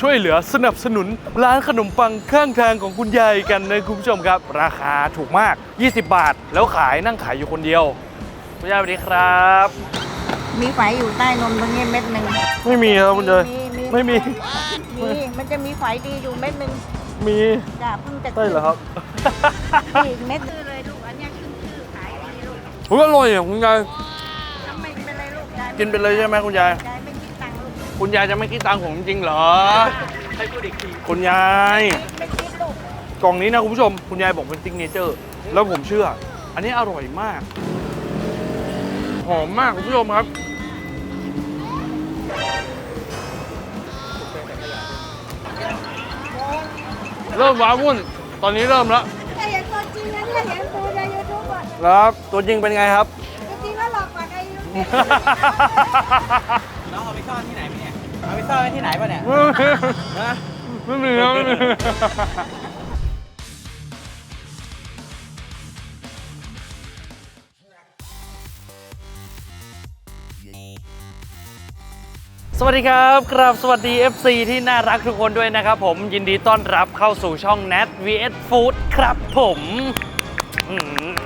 ช่วยเหลือสนับสนุนร้านขนมปังข้างทางของคุณยายกันนะคุณผู้ชมครับ ราคาถูกมาก 20 บาท แล้วขายนั่งขายอยู่คนเดียว คุณยายสวัสดีครับ มีไฝอยู่ใต้นมตรงนี้เม็ดหนึ่งไม่มีครับคุณยายไม่มี มี มันจะมีไฝดีอยู่เม็ดหนึ่งมีจ้ะเพิ่งจะใช่เหรอครับขึ้นอีกเม็ดชื่อเลยลูกอันเนี้ยขึ้นชื่อขายดีลูกอุ๊ยอร่อยอะคุณยายทำไมเป็นไรลูกยายกินไปเลยใช่ไหมคุณยายยายไม่ คิดตังค์ลูกคุณยายจะไม่คิดตังค์ผมจริงเหรอ ให้พูดอีกที คุณยาย ไม่คิดลูกกล่องนี้นะคุณผู้ชม คุณยายบอกเป็นซิกเนเจอร์ แล้วผมเชื่อ อันนี้อร่อยมาก หอมมากคุณผู้ชมครับ เริ่มว้าวุ่น ตอนนี้เริ่มแล้วถ้าเห็นตัวจริงนะถ้าเห็นตัวในยูทูบอะครับตัวจริงเป็นไงครับ จริงๆก็หลอกกว่าในยูทูบน้องเอาไปซ่อนที่ไหนพี่ เนี่ยเอาไปซ่อนไว้ที่ไหนป่ะเนี่ยฮะไม่มีครับไม่มีสวัสดีครับครับสวัสดี FC ที่น่ารักทุกคนด้วยนะครับผมยินดีต้อนรับเข้าสู่ช่อง Nat vs Food ครับผมอืม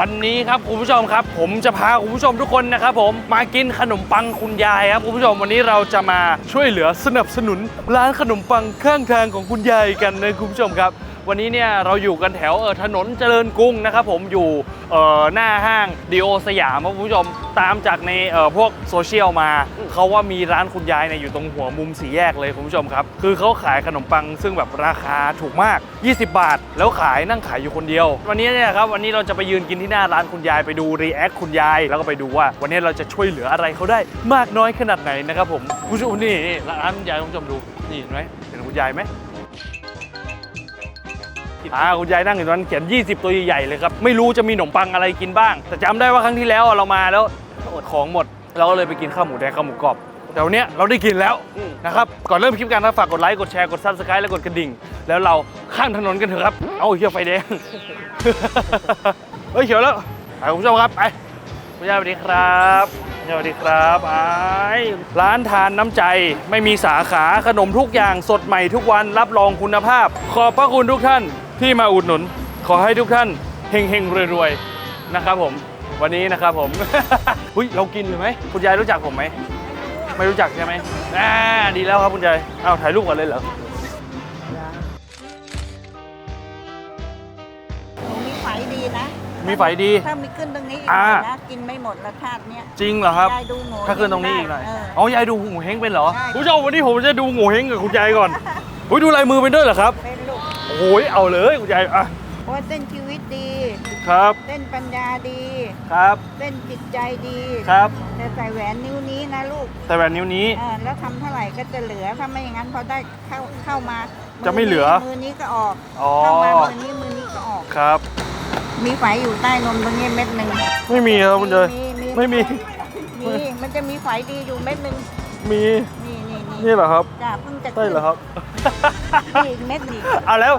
วันนี้ครับคุณผู้ชมครับ ผมจะพาคุณผู้ชมทุกคนนะครับผมมากินขนมปังคุณยายครับคุณผู้ชมวันนี้เราจะมาช่วยเหลือสนับสนุนร้านขนมปังข้างทางของคุณยายกันนะคุณผู้ชมครับ วันนี้เนี่ยเราอยู่กันแถวเออถนนเจริญกรุงนะครับผมอยู่เอ่อหน้าห้างดีโอสยามครับคุณผู้ชมตามจากในเอ่อพวกโซเชียลมาเขาว่ามีร้านคุณยายเนี่ยอยู่ตรงหัวมุมสี่แยกเลยคุณผู้ชมครับ คือเขาขายขนมปังซึ่งแบบราคาถูกมาก 20 บาท แล้วขายนั่งขายอยู่คนเดียว วันนี้เนี่ยครับวันนี้เราจะไปยืนกินที่หน้าร้านคุณยายไปดูรีแอคคุณยาย แล้วก็ไปดูว่า วันนี้เราจะช่วยเหลืออะไรเขาได้มากน้อยขนาดไหนนะครับผมคุณผู้ชมนี่นี่ร้านคุณยายคุณผู้ชมดูนี่เห็นไหมเห็นคุณยายไหม อ่าคุณยายนั่งอยู่ตรงนั้นเขียน 20 ตัวใหญ่ๆเลยครับ ไม่รู้จะมีขนมปังอะไรกินบ้าง แต่จำได้ว่าครั้งที่แล้วเรามาแล้วอดของหมด เราก็เลยไปกินข้าวหมูแดงข้าวหมูกรอบแต่วันเนี้ยเราได้กินแล้วนะครับก่อนเริ่มคลิปกันนะฝากกดไลค์กดแชร์กดซับสไครต์และกดกระดิ่ง แล้วเราข้ามถนนกันเถอะครับ เอาเฮียไฟแดงเฮ้ยเขียวแล้วไปคุณผู้ชมครับไปคุณยายสวัสดีครับยายสวัสดีครับไอร้านทานน้ำใจไม่มีสาขาขนมทุกอย่างสดใหม่ทุกวันรับรองคุณภาพ ขอบพระคุณทุกท่าน ที่มาอุดหนุน ขอให้ทุกท่านเฮงเฮงๆรวยๆนะครับผมวันนี้นะครับผมหุ้ยเรากินหรือไหมคุณยายรู้จักผมไหม ไม่รู้จักใช่ไหมอ่าดีแล้วครับคุณยายเอาถ่ายรูปก่อนเลยเหรอหนูมีไฝดีนะ มีไฟดี ถ้ามีขึ้นตรงนี้อีกอ่านะ กินไม่หมดละชาติเนี้ยจริงเหรอครับ ยายดูหมูถ้าขึ้นตรงนี้อีกหน่อยเเอายายดูหูเฮงเป็นเหรอใช่คุณผู้ชมวันนี้ผมจะดูหูเฮงกับคุณยายก่อนอุ้ยดูลายมือเป็นด้วยเหรอครับ เป็นลูก โอ้ยเอาเลยคุณยายอะเพราะว่าเส้นชีวิตดี ครับ เส้นปัญญาดี ครับ เส้นจิตใจดี ครับ แต่ใส่แหวนนิ้วนี้นะลูกแต่แบบนิ้วนี้ เออแล้วทำเท่าไหร่ก็จะเหลือ ถ้าไม่อย่างนั้นพอได้เข้าเข้ามาจะไม่เหลือ มือนี้ก็ออก อ๋อ เข้ามามือนี้มือนี้ก็ออก ครับ มีไฝอยู่ใต้นมตรงนี้เม็ดหนึ่งไม่มีครับคุณยายไม่มี มี มันจะมีไฝดีอยู่เม็ดหนึ่งมี นี่นี่นี่นี่เหรอครับ จ้าเพิ่งจะใช่เหรอครับ นี่อีกเม็ดนี่เอาแล้ว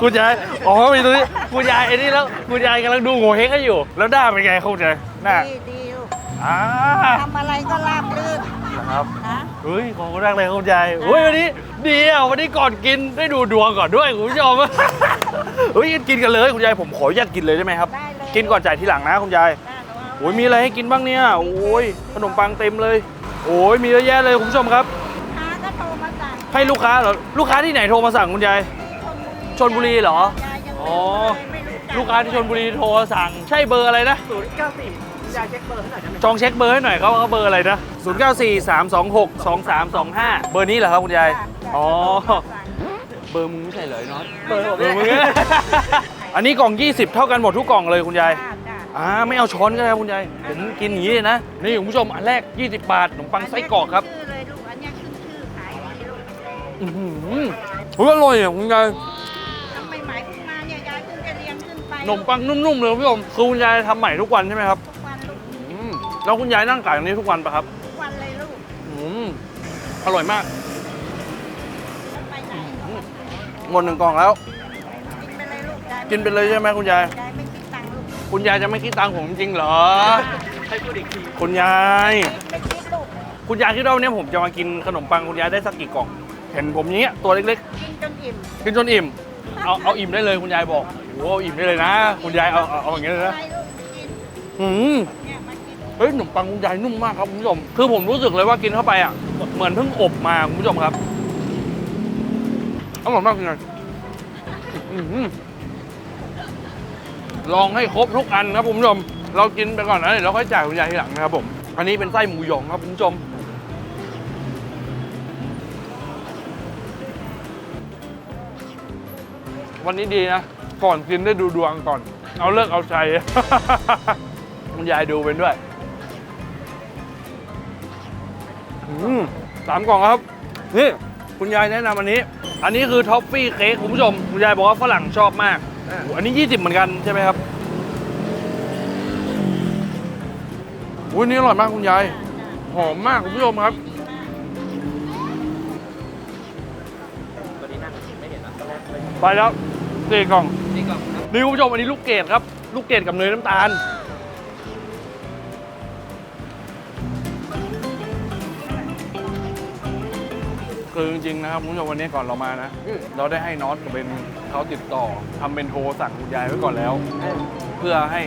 คุณยายอ๋อมีตัวนี้คุณยายไอ้นี่แล้วคุณยายกำลังดูโง่เฮงกันอยู่ แล้วหน้าเป็นไงคุณยายหน้าดีดีลูกอ่าทำอะไรก็ราบรื่นครับนะเฮ้ยขอบคุณมากเลยครับคุณยายเฮ้ยวันนี้ดีอะวันนี้ก่อนกินได้ดูดวงก่อนด้วยคุณผู้ชมเฮ้ยกินกันเลยคุณยายผมขออนุญาตกินเลยได้ไหมครับ ได้เลยกินก่อนจ่ายทีหลังนะคุณยายได้หนูเอาโอ้ยมีอะไรให้กินบ้างเนี่ยโอ้ยขนมปังเต็มเลย โอ้ยมีเยอะแยะเลยคุณผู้ชมครับ ค้าก็โทรมาสั่ง ให้ลูกค้าเหรอ ลูกค้าที่ไหนโทรมาสั่งคุณยายชลบุรีเหรอยายยังอ๋อไม่รู้จัลูกค้าที่ชลบุรีโทรสั่ง ใช่เบอร์อะไรนะ ศูนย์เก้าสี่ยายเช็คเบอร์ให้หน่อยได้ไหมจองเช็คเบอร์ให้หน่อยเขาเขาเบอร์อะไรนะ 0 9 4 3 2 6 2 3 2 5 เบอร์นี้เหรอครับคุณยาย อ๋อ เบอร์มึงไม่ใช่เลยน้อยเบอร์ผมเบอเนี่ร์ยมึงอันนี้กล่อง 20 เท่ากันหมดทุกกล่องเลยคุณยายจ้าจ้าอ่าไม่เอาช้อนก็ได้ครับคุณยาย ผมกินอย่างนี้เลยนะ นี่คุณผู้ชมอันแรก 20 บาทขนมปังไส้กรอกครับ ชื่อ อือหือเฮ้ยอร่อยอะคุณยายทำใหม่ๆขึ้นมาเนี่ยยายเพิ่งจะเลี้ยงขึ้นไปขนมปังนุ่มๆเลยคุณผู้ชมคือคุณยายทำใหม่ทุกวันใช่ไหมครับทุกวันลูกอืมแล้วคุณยายนั่งขายอย่างนี้ทุกวันปะครับทุกวันเลยลูกอืมอร่อยมากไปไหนหมดหนึ่งกล่องแล้ว กินไปเลยลูกยายกินไปเลยใช่ไหมคุณยาย ยายไม่คิดตังค์ลูกคุณยายจะไม่คิดตังค์ผมจริงเหรอ ให้พูดอีกทีคุณยาย ไม่คิดลูกคุณยายคิดว่าวันนี้ผมจะมากินขนมปังคุณยายได้สักกี่กล่อง เห็นผมอย่างเงี้ยตัวเล็กกินจนอิ่มๆกินจนอิ่ม เอาเอาอิ่มได้เลยคุณยายบอกโอ้โหเอาอิ่มได้เลยนะ คุณยายเอาเอาเอาอย่างเงี้ยเลยนะไปลูกกินอืม เนี่ยมากินเฮ้ยขนมปังคุณยายนุ่มมากครับคุณผู้ชม คือผมรู้สึกเลยว่ากินเข้าไปอะ เหมือนเพิ่งอบมาคุณผู้ชมครับ อร่อยมากคุณยายอื้อหือลองให้ครบทุกอันครับคุณผู้ชม เรากินไปก่อนนะเดี๋ยวเราค่อยจ่ายคุณยายทีหลังนะครับผม อันนี้เป็นไส้หมูหยองครับคุณผู้ชม วันนี้ดีนะ ก่อนกินได้ดูดวงก่อน เอาเลิกเอาใจคุณยายดูเป็นด้วยอืมสามกล่องครับ นี่คุณยายแนะนำอันนี้ อันนี้คือท็อฟฟี่เค้กคุณผู้ชม คุณยายบอกว่าฝรั่งชอบมากโอ้อันนี้ 20 เหมือนกันใช่ไหมครับอุ้ยนี่อร่อยมากคุณยาย หอมมากคุณผู้ชมครับตัวนี้นั่งไม่เห็นนะตอนแรกเลยไปแล้ว สี่กล่องนี่กล่องครับนี่คุณผู้ชมอันนี้ลูกเกดครับ ลูกเกดกับเนยน้ำตาล คือจริงๆนะครับคุณผู้ชมวันนี้ก่อนเรามานะ เราได้ให้น็อตกับเบนเขาติดต่อทำเป็นโทรสั่งคุณยายไว้ก่อนแล้ว เพื่อให้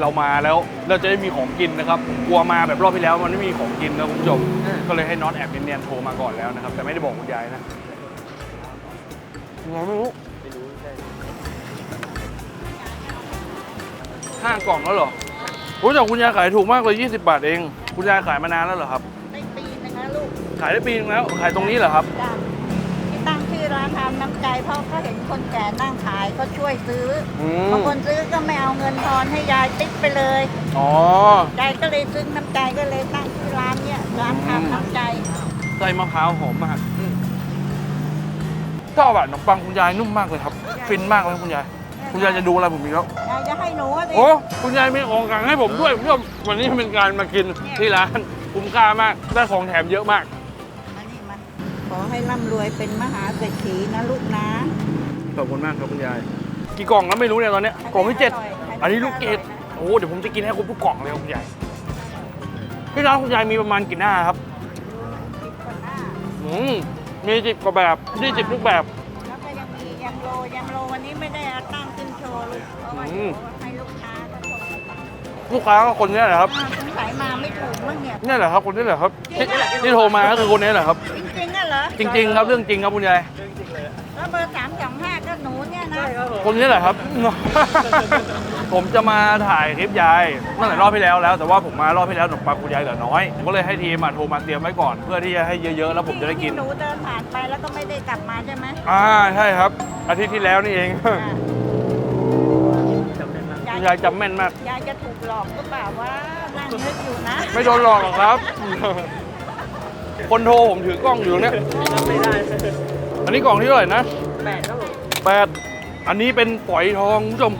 เรามาแล้วเราจะได้มีของกินนะครับผมกลัวมาแบบรอบที่แล้วมันไม่มีของกินนะคุณผู้ชมก็เลยให้น็อตแอบเนียนๆโทรมาก่อนแล้วนะครับ แต่ไม่ได้บอกคุณยายนะยังไงไม่รู้ ห้ากล่องแล้วเหรอโอ้ยแต่คุณยายขายถูกมากเลย20 บาทเอง คุณยายขายมานานแล้วเหรอครับ ได้ปีนึงนะลูกขายได้ปีนึงแล้ว ขายตรงนี้เหรอครับ จ้ะที่ตั้งชื่อร้านทำน้ำใจเพราะเขาเห็นคนแก่นั่งขายก็ช่วยซื้ออือมบางคนซื้อก็ไม่เอาเงินทอนให้ยายติ๊กไปเลยอ๋อยายก็เลยซื้อน้ำใจก็เลยตั้งชื่อร้านเนี่ยร้านทำน้ำใจไส้มะพร้าวหอมมากชอบอะขนมปังคุณยายนุ่มมากเลยครับ ฟินมากเลยคุณยาย คุณยายจะดูอะไรผมอีกแล้วยายจะให้หนูสิโอ้คุณยายมีของกลางให้ผมด้วยคุณผู้ชมวันนี้เป็นการมากินที่ร้านคุ้มค่ามากได้ของแถมเยอะมากมานี่มาขอให้ร่ำรวยเป็นมหาเศรษฐีนะลูกนะขอบคุณมากครับคุณยาย กี่กล่องแล้วไม่รู้เนี่ยตอนเนี้ยกล่องที่เจ็ดอันนี้ลูกเกดโอ้เดี๋ยวผมจะกินให้ครบทุกกล่องเลยครับคุณยายที่ร้านคุณยายมีประมาณกี่หน้าครับสิบกว่าหน้าอืมมีสิบกว่าแบบยี่สิบทุกแบบ แล้วก็ยังมียำโรยำโรวันนี้ไม่ได้เอาตั้งขึ้นโชว์ลูก เพราะว่าอืเดี๋มยวให้ลูกค้าก็โทรมาสั่งลูกค้าก็คนเนี้แหละครับอ้าวสงสัยมาไม่ถูกมั้งเนี่ยนี่แหละครับคนนี้แหละครับที่ที่โทรมาก็คือคนนี้แหละครับ จริงๆอะเหรอจริง ๆ ครับเรื่องจริงครับคุณยายเรื่องจริงเลยอะแล้วเบอร์สามสองห้าก็หนูเนี่ยนะใช่ครับผมคนนี้แหละครับ ผมจะมาถ่ายคลิปยายตั้งแต่รอบที่แล้วแล้ว แต่ว่าผมมารอบที่แล้วขนมปังคุณยายเหลือน้อยผมก็เลยให้ทีมมาโทรมาเตรียมไว้ก่อนเพื่อที่จะให้เยอะๆแล้วผมจะได้กิน ที่หนูเดินผ่านไปแล้วก็ไม่ได้กลับมาใช่ไหมอ่าใช่ครับ อาทิตย์ที่แล้วนี่เอง อะ ยายจำแม่นมาก ยายจะถูกหลอกก็เปล่าว่านั่งนึกอยู่นะไม่โดนหลอกหรอกครับ คนโทรผมถือกล้องอยู่เนี่ยจำไม่ได้อันนี้กล่องที่เท่าไหร่นะแปดครับผมแปดอันนี้เป็นฝอยทองคุณผู้ชม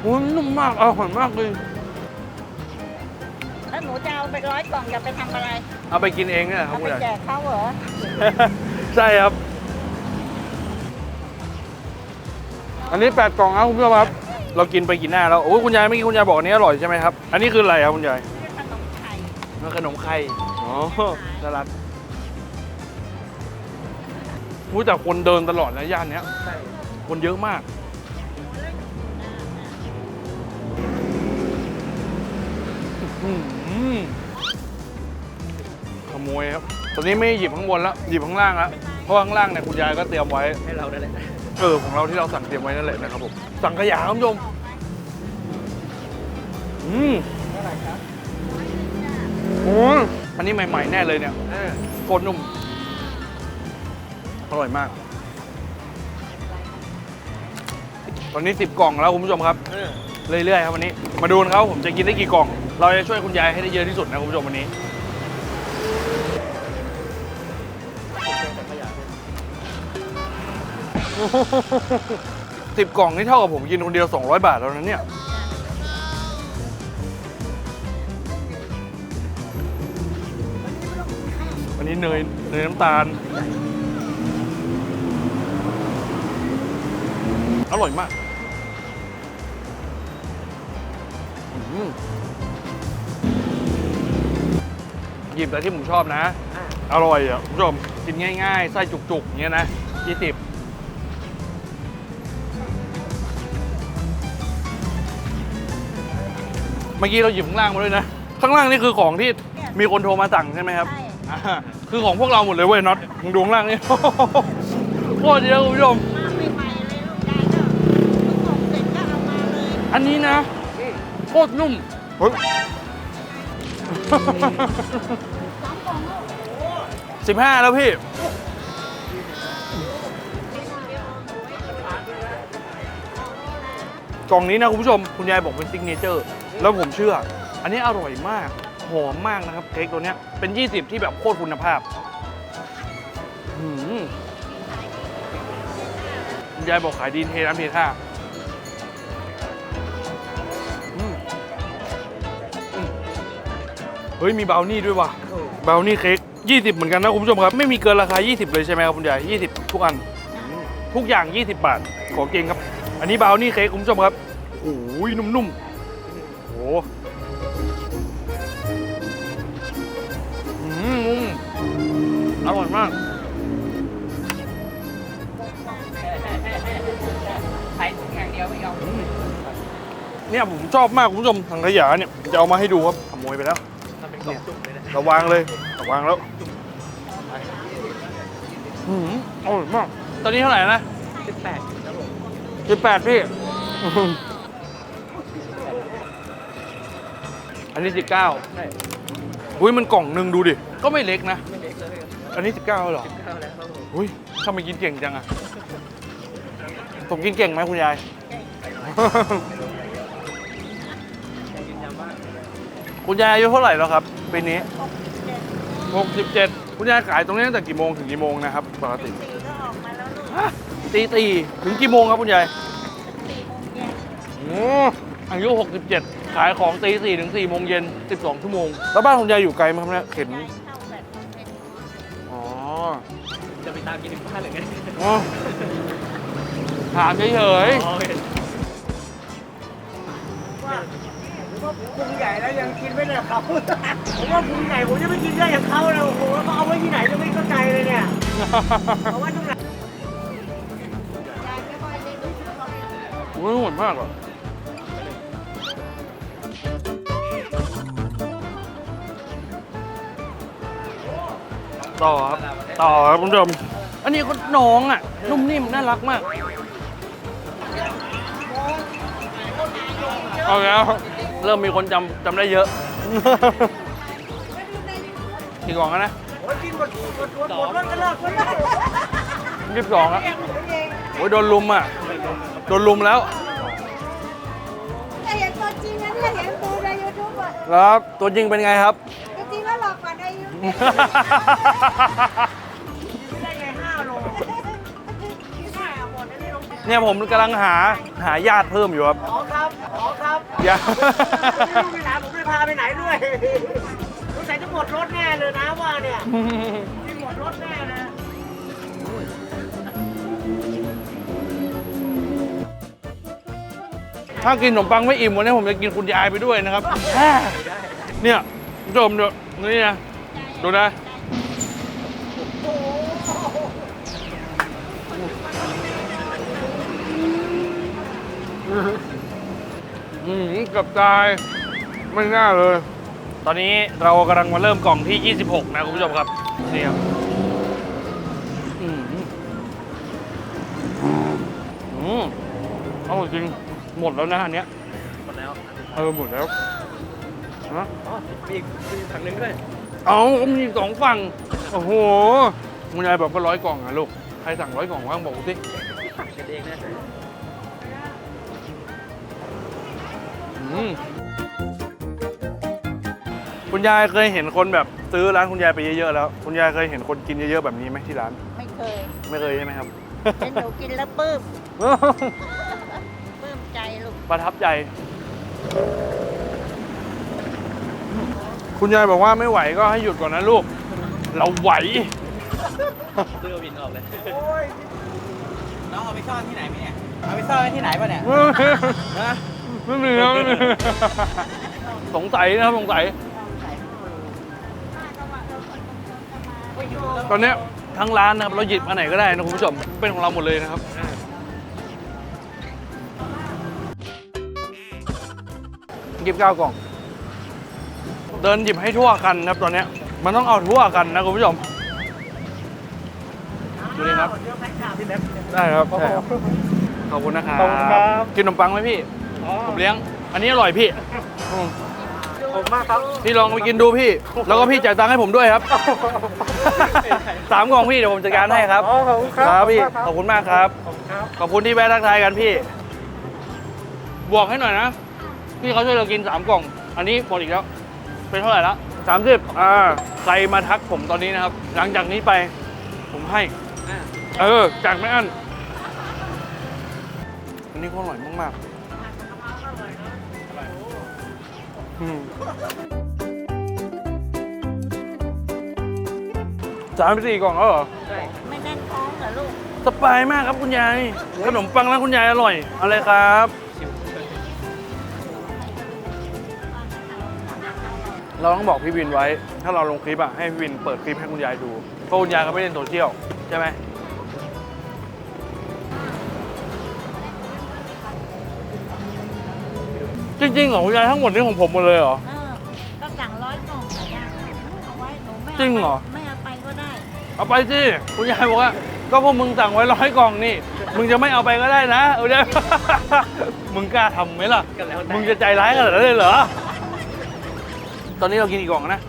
โอ้ยนุ่มมากอร่อยมากเลย แล้วหนูจะเอาไปร้อยกล่องจะไปทำอะไร เอาไปกินเองเนี่ยครัเอาบไปคุณยาย แจกเขาเหรอ ใช่ครับ อันนี้แปดกล่องครับคุณผู้ชมครับ เรากินไปกินหน้าแล้ว โอ้ยคุณยายเมื่อกี้คุณยายบอกอันนี้อร่อยใช่ไหมครับ อันนี้คืออะไรครับคุณยายนี่ขนมไข่มันขนมไข่ อ๋อ น่ารักรู้แต่คนเดินตลอดนะย่านเนี้ย ใช่ คนเยอะมากอื้อหือขโมยครับ ตอนนี้ไม่หยิบข้างบนแล้ว หยิบข้างล่างแล้ว เพราะว่าข้างล่างเนี่ยคุณยายก็เตรียมไว้ ให้เราได้แหละ เออของเราที่เราสั่งเตรียมไว้นั่นแหละนะครับผมสั่งขยะครับคุณผู้ชมอืมเท่าไหร่ครับโอ้ยอันนี้ใหม่ๆแน่เลยเนี่ยอ่าโคตรนุ่มอร่อยมาก ตอนนี้สิบกล่องแล้วคุณผู้ชมครับเออเรื่อยๆครับวันนี้ มาดูกันครับผมจะกินได้กี่กล่อง เราจะช่วยคุณยายให้ได้เยอะที่สุดนะคุณผู้ชมวันนี้ สิบกล่องนี่เท่ากับผมกินคนเดียว 200 บาทแล้วนะเนี่ย อันนี้เนยเนยน้ำตาล อร่อยมากอืมหยิบแต่ที่ผมชอบนะอ่าอร่อยอะคุณผู้ชมกินง่ายๆ ไส้จุกๆอย่างเงี้ยนะยี่สิบ เมื่อกี้เราหยิบข้างล่างมาด้วยนะ ข้างล่างนี่คือของที่มีคนโทรมาสั่งใช่ไหมครับใช่ อ่าคือของพวกเราหมดเลยเว้ยน็อตมึงดูข้างล่างนี่ โคตรเยอะคุณผู้ชม มาใหม่ๆเลยลูกได้ก็เพิ่งส่งเสร็จก็เอามาเลยอันนี้นะโคตรนุ่มเฮ้ย สองกล่องลูกสิบห้าแล้วพี่ กล่องนี้นะคุณผู้ชมคุณยายบอกเป็นซิกเนเจอร์แล้วผมเชื่อ อันนี้อร่อยมากหอมมากนะครับเค้กตัวเนี้ยเป็น 20 ที่แบบโคตรคุณภาพหืมคุณยายบอกขายดีเทน้ำเทท่าเฮ้ยมีเบราวนี่ด้วยว่ะบราวนี่เค้ก20 เหมือนกันนะคุณผู้ชมครับ ไม่มีเกินราคา 20 เลยใช่ไหมครับคุณยาย20 ทุกอัน ทุกอย่าง 20 บาท ขอเก่งครับ อันนี้บราวนี่เค้กคุณผู้ชมครับโอ้ยนุ่มๆโอ้หอืมอร่อยมากใช้ถุงอย่งเดียวไม่เอาเนี่ยผมชอบมากคุณผู้ชมถังขยะเนี่ยจะเอามาให้ดูครับขโมยไปแล้วเนกล่ยระวังเลยระวังแล้วอืมอร่อยมาก ตอนนี้เท่าไหร่นะ18 สิบแปดพี่อื้อหืออันนี้สิบเก้าใช่อุ้ยมันกล่องหนึ่งดูดิ ก็ไม่เล็กนะ ไม่เล็กเลยอันนี้สิบเก้าเหรอเข้าแล้วครับผมอุ้ยทำไมกินเก่งจังอะผมกินเก่งไหมคุณยายยืนยันว่าคุณยายอายุเท่าไหร่แล้วครับปีนี้หกสิบเจ็ด67 คุณยายขายตรงนี้ตั้งแต่กี่โมงถึงกี่โมงนะครับปกติ สี่ก็ออกมาแล้วลูกฮะ ตีตีถึงกี่โมงครับคุณยายสี่โมงเย็นโอ้อายุ 67 ขายของตีสี่ถึง4โมงเย็น 12 ชั่วโมง แล้วบ้านคุณยายอยู่ไกลไหมครับเนี่ยเข็นได้เข้าแบบเป็นอ๋อ จะไปตามกินถึงบ้านหรือไงอ๋อถามเฉยโอเคว่าพุงใหญ่แล้วยังกินไม่ได้เขา ผมว่าพุงใหญ่ผมจะไม่กินได้อย่างเขาเลยโอ้โหแล้วเขาเอาไว้ที่ไหนจะไม่เข้าใจเลยเนี่ยๆเอาไว้ โอ้ยโหดมากอะต่อครับต่อครับคุณผู้ชมอันนี้ก็น้องอะ นุ่มนิ่มน่ารักมากเอาแล้วเริ่มมีคนจำจำได้เยอะ กี่กล่องแล้วนะโอ้ยกินหมดหมดหมดหมดรถก็เลิกไม่ได้ยี่สิบสองแล้วโอ้ยโดนลุมอะ โดนลุมแล้ว แต่เห็นตัวจริงนะเนี่ยเห็นดูในยูทูบอะครับ ตัวจริงเป็นไงครับ ตัวจริงก็หลอกกว่าในยูทูบไม่ได้ไงห้าโลห้าหมดอันนี้ลงเนี่ยผมกำลังหาหาญาติเพิ่มอยู่ครับ อ๋อครับ อ๋อครับญาติไม่รู้ไปไหนผมไม่พาไปไหนด้วยสงสัยจะหมดรถแน่เลยนะว่าเนี่ย ที่หมดรถแน่นะ ถ้ากินขนมปังไม่อิ่มวันนี้ผมจะกินคุณยายไปด้วยนะครับ เนี่ยคุณผู้ชมดูนี่นะดูนะอืมกับตาย ไม่น่าเลย ตอนนี้เรากำลังมาเริ่มกล่องที่ 26 นะคุณผู้ชมครับนี่ครับอืมอืมเอาจริง หมดแล้วนะอันเนี้ยหมดแล้วเออหมดแล้วนะอ๋อมีอีกมีอีกถังหนึงด้วยเอาก็มีสองฝั่งโอ้โหคุณยายบอกก็ร้อยกล่องอะลูกใครสั่งร้อยกล่องว่างบอกกูสิกันเองนะอืมคุณยายเคยเห็นคนแบบซื้อร้านคุณยายไปเยอะๆแล้ว คุณยายเคยเห็นคนกินเยอะๆแบบนี้ไหมที่ร้าน ไม่เคยไม่เคยใช่ไหมครับเป็นหนูกินแล้วปลื้มปลื้มใจลูก ประทับใจ คุณยายบอกว่าไม่ไหวก็ให้หยุดก่อนนะลูก เราไหวเลือวินออกเลยโอ้ยน้องเอาไปซ่อนที่ไหนไหมเนี่ย เอาไปซ่อนไว้ที่ไหนป่ะเนี่ยฮะไม่มีครับไม่มีสงสัยนะครับสงสัย ตอนเนี้ยทั้งร้านนะครับเราหยิบอันไหนก็ได้นะคุณผู้ชมเป็นของเราหมดเลยนะครับ ยิบเก้ากล่อง เดินหยิบให้ทั่วกันนะครับตอนเนี้ยมันต้องเอาทั่วกันนะคุณผู้ชม ดูดิครับ ได้ครับใช่ครับ ขอบคุณนะครับขอบคุณครับ กินขนมปังไหมพี่ ผมเลี้ยง อันนี้อร่อยพี่อืมขอบคุณมากครับพี่ลองไปกินดูพี่ แล้วก็พี่จ่ายตังค์ให้ผมด้วยครับ สามกล่องพี่เดี๋ยวผมจัดการให้ครับ อ๋อขอบคุณครับครับพี่ขขออบบคุคุณณมากครับ ขอบคุณครับ ขอบคุณที่แวะทักทายกันพี่ บวกให้หน่อยนะ พี่เขาช่วยเรากินสามกล่อง อันนี้หมดอีกแล้ว เป็นเท่าไหร่ละสามสิบอ่าใครมาทักผมตอนนี้นะครับ หลังจากนี้ไป ผมให้ เออจากไม่อั้นอันนี้ก็อร่อยมากๆอืมสามสี่กล่องแล้วเหรอ ไม่แน่นท้องเหรอลูก สบายมากครับคุณยาย ขนมปังร้านคุณยายอร่อยเอะไรครับ เราต้องบอกพี่วินไว้ ถ้าเราลงคลิปอะให้พี่วินเปิดคลิปให้คุณยายดูเพราะคุณยายเขาไม่เล่นโซเชียลใช่ไหมจริงๆเหรอคุณยายทั้งหมดนี่ของผมหมดเลยเหรอ เออก็สั่งร้อยกล่องแต่ยังเอาไว้หนูไม่จริงเหรอ ไม่เอาไปก็ได้ เอาไปสิคุณยายบอกว่าก็พวกมึงสั่งไว้ร้อยกล่องนี่ มึงจะไม่เอาไปก็ได้นะ เอาได้ มึงกล้าทำไหมล่ะ ก็แล้วแต่ มึงจะใจร้ายขนาดนั้นเลยเหรอ ตอนนี้เรากินกี่กล่องนะ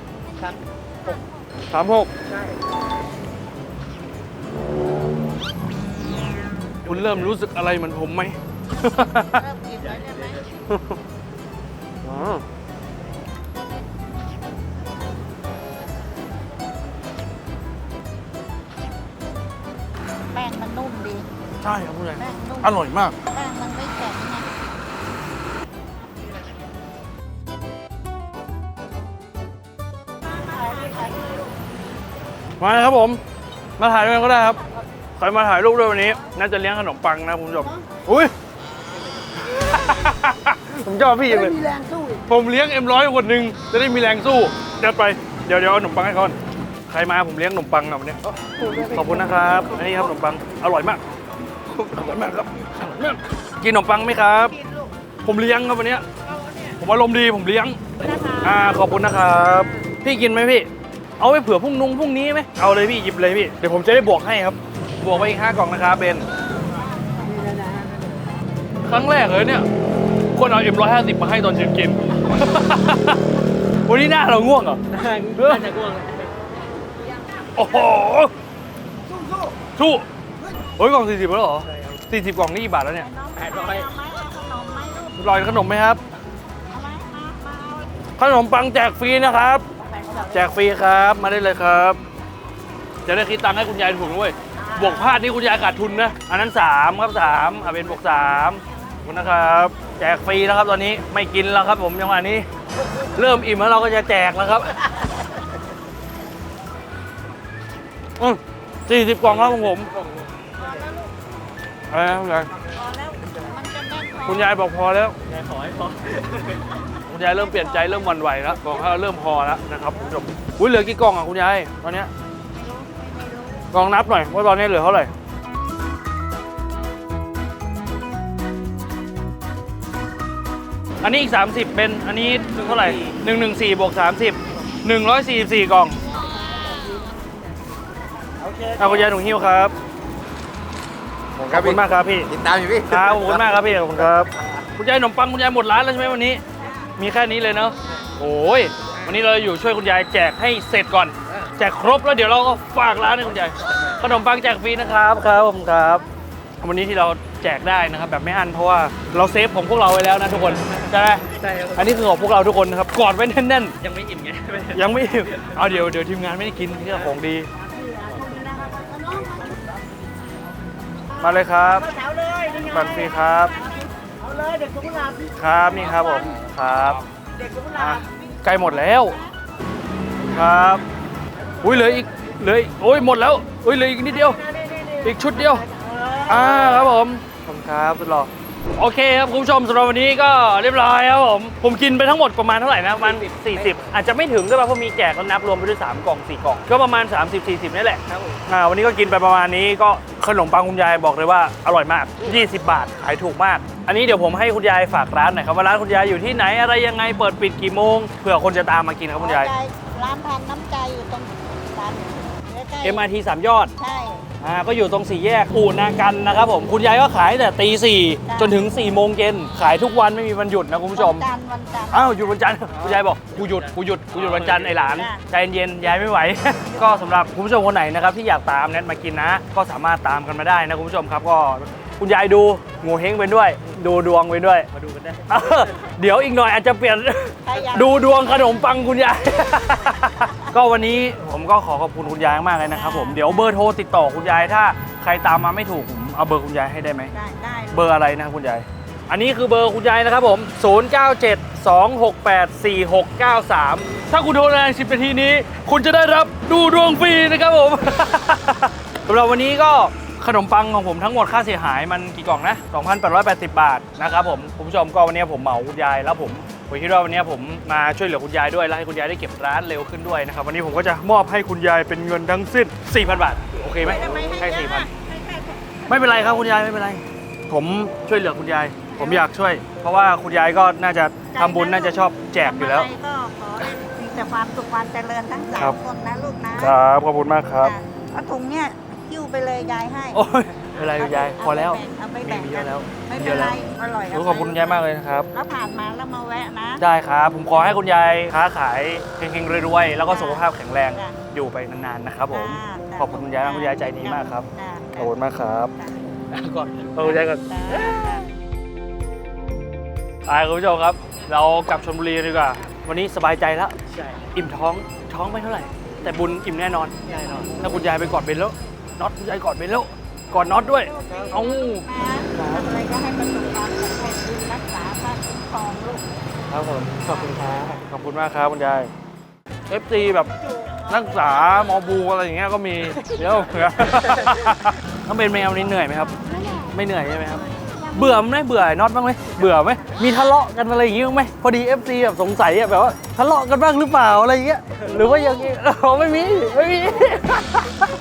สามหกคุณเริ่มรู้สึกอะไรเหมือนผมไหมเริ่มกินแล้วใช่ไหมอ๋อแป้งมันนุ่มดี ใช่ครับคุณยายแป้งนุ่ม อร่อยมาก แป้งมันไม่ มาเลยครับผม มาถ่ายด้วยกันก็ได้ครับใครมาถ่ายรูปด้วยวันนี้ น่าจะเลี้ยงขนมปังนะคุณผู้ชมอุ้ย ผมชอบพี่จังเลยมีแรงสู้อีกผมเลี้ยงเอ็มร้อยคนหนึ่งจะได้มีแรงสู้เดี๋ยวไปเดี๋ยวเดี๋ยวเอาขนมปังให้เขาก่อนใครมาผมเลี้ยงขนมปังนะวันนี้ ขอบคุณนะครับอันนี้ครับขนมปัง อร่อยมาก อร่อยมากครับอร่อยมากกินขนมปังไหมครับกินลูกผมเลี้ยงครับวันเนี้ยเอาเนี่ยผมอารมณ์ดีผมเลี้ยงนะคะอ่า ขอบคุณนะครับ พี่กินไหมพี่ เอาไว้เผื่อพรุ่งนุ่งพรุ่งนี้ไหมเอาเลยพี่หยิบเลยพี่เดี๋ยวผมจะได้บวกให้ครับ บวกไปอีกห้ากล่องนะครับเบนครั้งแรกเลยเนี่ย คนเอาเอ็มร้อยห้าสิบมาให้ตอนเช้ากิน วันนี้หน้าเราง่วงเหรอน่าจะง่วงโอ้โหสู้โอ้ยกล่องสี่สิบแล้วเหรอสี่สิบกล่องนี่กี่บาทแล้วเนี่ยน้องแปดร้อยเอาไหมเอาขนมไหมลูกลอยขนมไหมครับเอาไหมมามาเอาขนมปังแจกฟรีนะครับ แจกฟรีครับมาได้เลยครับ จะได้คิดตังค์ให้คุณยายถูกด้วยบวกพลาดนี่คุณยายขาดทุนนะ อันนั้น3ครับ3อะเป็นบวก3ขอบคุณนะครับ แจกฟรีแล้วครับตอนนี้ไม่กินแล้วครับ ผมจังหวะนี้ เริ่มอิ่มแล้วเราก็จะแจกแล้วครับอืมสี่สิบกล่องครับของผมอะไรนะคุณยาย พอแล้วมันจะแน่นท้อง คุณยายบอกพอแล้ว ยายขอให้พอคุณยายเริ่มเปลี่ยนใจเริ่มหวันไหวแล้วบอกว่าเริ่มพอแล้วนะครับคุณผู้ชมอุ้ยเหลือกี่กล่องอะคุณยายตอนเนี้ยไม่รู้ไม่รู้ลองนับหน่อยว่าตอนนี้เหลือเท่าไหร่อันนี้อีก 30 เป็นอันนี้เท่าไหร่114บวก30 144 กล่อง โอเค เอาคุณยายถุงหิ้วครับ ขอบคุณมากครับพี่ติดตามอยู่พี่ครับขอบคุณมากครับพี่ขอบคุณครับ คุณยายขนมปังคุณยายหมดร้านแล้วใช่ไหมวันนี้ มีแค่นี้เลยเนาะโอ้ยวันนี้เราอยู่ช่วยคุณยายแจกให้เสร็จก่อน แจกครบแล้วเดี๋ยวเราก็ฝากร้านให้คุณยายขนมปังแจกฟรีนะครับครับผมครับ วันนี้ที่เราแจกได้นะครับ แบบไม่อั้นเพราะว่าเราเซฟของพวกเราไว้แล้วนะทุกคนใช่ไหมใช่ครับอันนี้คือของพวกเราทุกคนนะครับกอดไว้แน่นยังไม่อิ่มไงๆยังไม่อิ่มเอาเดี๋ยวเดี๋ยวทีมงานไม่ได้กินนี่ของดี มาเลยครับแถวเลยนี่ไงบัตรฟรีครับ เอาเลยเด็กสุขุมวิทครับนี่ครับผมครับเด็กสุขุมวิอะทใกล้หมดแล้ว ครับ อุ้ยเหลืออีกเหลืออีกโอ้ยหมดแล้วอุ้ยเหลืออีกนิดเดียวอีกชุดเดียวอ่าครับผมขอบคุณครับสุดหล่อ โอเคครับคุณผู้ชมสำหรับวันนี้ก็เรียบร้อยครับผม ผมกินไปทั้งหมดประมาณเท่าไหร่นะประมาณ40 อาจจะไม่ถึงด้วยป่ะเพราะมีแจกแล้วนับรวมไปด้วย3กล่อง4กล่องก็ประมาณ 30 40นี่แหละอ่าวันนี้ก็กินไปประมาณนี้ก็ขนมปังคุณยายบอกเลยว่าอร่อยมาก 20 บาทขายถูกมาก อันนี้เดี๋ยวผมให้คุณยายฝากร้านหน่อยครับว่าร้านคุณยายอยู่ที่ไหนอะไรยังไงเปิดปิดกี่โมงเผื่อคนจะตามมากินครับคุณยายร้านทานน้ำใจอยู่ตรงร้านใกล้ๆ MRT สามยอด ใช่ อ่าก็อยู่ตรงสี่แยกอู่นากันนะครับผมคุณยายก็ขายตั้งแต่ตีสี่จ้ะ จนถึง4ี่โมงเย็นขายทุกวันไม่มีวันหยุดนะคุณผู้ชม วันจันทร์วันจันทร์ อ้าวหยุดวันจันทร์คุณยายบอกกูหยุดกูหยุดกูหยุดวันจันทร์ไอ้หลานจ้ะ ใจเย็นๆยายไม่ไหว ก็สำหรับคุณผู้ชมคนไหนนะครับที่อยากตามแนทมากินนะ ก็สามารถตามกันมาได้นะคุณผู้ชมครับก็คุณยายดูงูเฮงไปด้วย ดูดวงไปด้วย มาดูกันได้เดี๋ยวอีกหน่อยอาจจะเปลี่ยน ใครอยากดูดวงขนมปังคุณยาย ก็วันนี้ผมก็ขอขอบคุณคุณยายมากเลยนะครับผมเดี๋ยวเบอร์โทรติดต่อคุณยาย ถ้าใครตามมาไม่ถูกผมเอาเบอร์คุณยายให้ได้ไหมได้ได้เบอร์อะไรนะครับคุณยายอันนี้คือเบอร์คุณยายนะครับผม 0972684693 ถ้าคุณโทรใน10นาทีนี้ คุณจะได้รับดูดวงฟรีนะครับผมสำหรับวันนี้ก็ขนมปังของผมทั้งหมดค่าเสียหายมันกี่กล่องนะ 2,880 บาทนะครับผม คุณผู้ชมก็วันนี้ผมเหมาคุณยายแล้วผม ผมคิดว่าวันนี้ผมมาช่วยเหลือคุณยายด้วยแล้วให้คุณยายได้เก็บร้านเร็วขึ้นด้วยนะครับวันนี้ผมก็จะมอบให้คุณยายเป็นเงินทั้งสิ้น 4,000 บาท โอเคไหมทำไมให้ให้เยอะ4,000อะให้แค่ไม่เป็นไรครับคุณยายไม่เป็นไร ผมช่วยเหลือคุณยาย ผมอยากช่วย เพราะว่าคุณยายก็น่าจะทำบุญน่าจะชอบแจกอยู่แล้วทำอะไรก็ขอให้มีแต่ความสุขความเจริญทั้งสาครัมบ คนนะลูกนะครับขอบคุณมากครับะเอาถุงเนี่ยหิ้วไปเลยยายให้ โอ้ยไม่ เป็นไรคุณยายพอแล้วเอาไปมีแบ่งมีเยกัอะนแล้วไม่มีเป็เยนอะไรแล้วอร่อยรู้ขอบคุณคุณยายมากเลยนะครับ แล้วผ่านมาแล้วมาแวะนะ ได้ครับ ผมขอให้คุณยายค้าขายเฮงๆรวยๆแล้วก็สุขภาพแข็งแรงจ้ะ อยู่ไปนานๆนะครับผม จ้าจ้าขอบคุณคุณยายมากคุณยายใจดีมากครับจ้าขอบคุณมากครับจ้าก่อนขอบคุณยายก่อน จ้าจ้าไปคุณผู้ชมครับ เรากลับชลบุรีดีกว่า วันนี้สบายใจแล้วอิ่มท้องท้องไม่เท่าไหร่ แต่บุญอิ่มแน่นอน แน่นอน ถ้าคุณยายไปกอดเบนแล้วน็อตคุณยายกอดเบนแล้ว กอดน็อตด้วย เอ้าทำอะไรก็ให้ประสบความสำเร็จบุญรักษาพระคุ้มครองลูกครับผมขอบคุณครับขอบคุณมากครับคุณยาย FC แบบนักศึกษาหมอบูอะไรอย่างเงี้ยก็มีเดี๋ยวเผื่อต้องเป็นแมวนี้เหนื่อยไหมครับ ไม่เหนื่อยใช่ไหมครับ เบื่อไหมเบื่อไอ้น็อตบ้างไหมเบื่อไหมมีทะเลาะกันอะไรอย่างงี้บ้างไหมพอดี FC แบบสงสัยอะแบบว่าทะเลาะกันบ้างหรือเปล่าอะไรอย่างเงี้ยหรือว่าอย่างงี้อ๋อไม่มีไม่มีนะให้หนูค้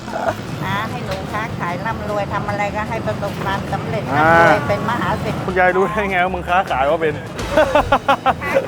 าขายร่ำรวยทำอะไรก็ให้ประสบความสำเร็จอ่าร่ำรวยเป็นมหาเศรษฐีคุณยายรู้ได้ไงว่ามึงค้าขายว่าเป็น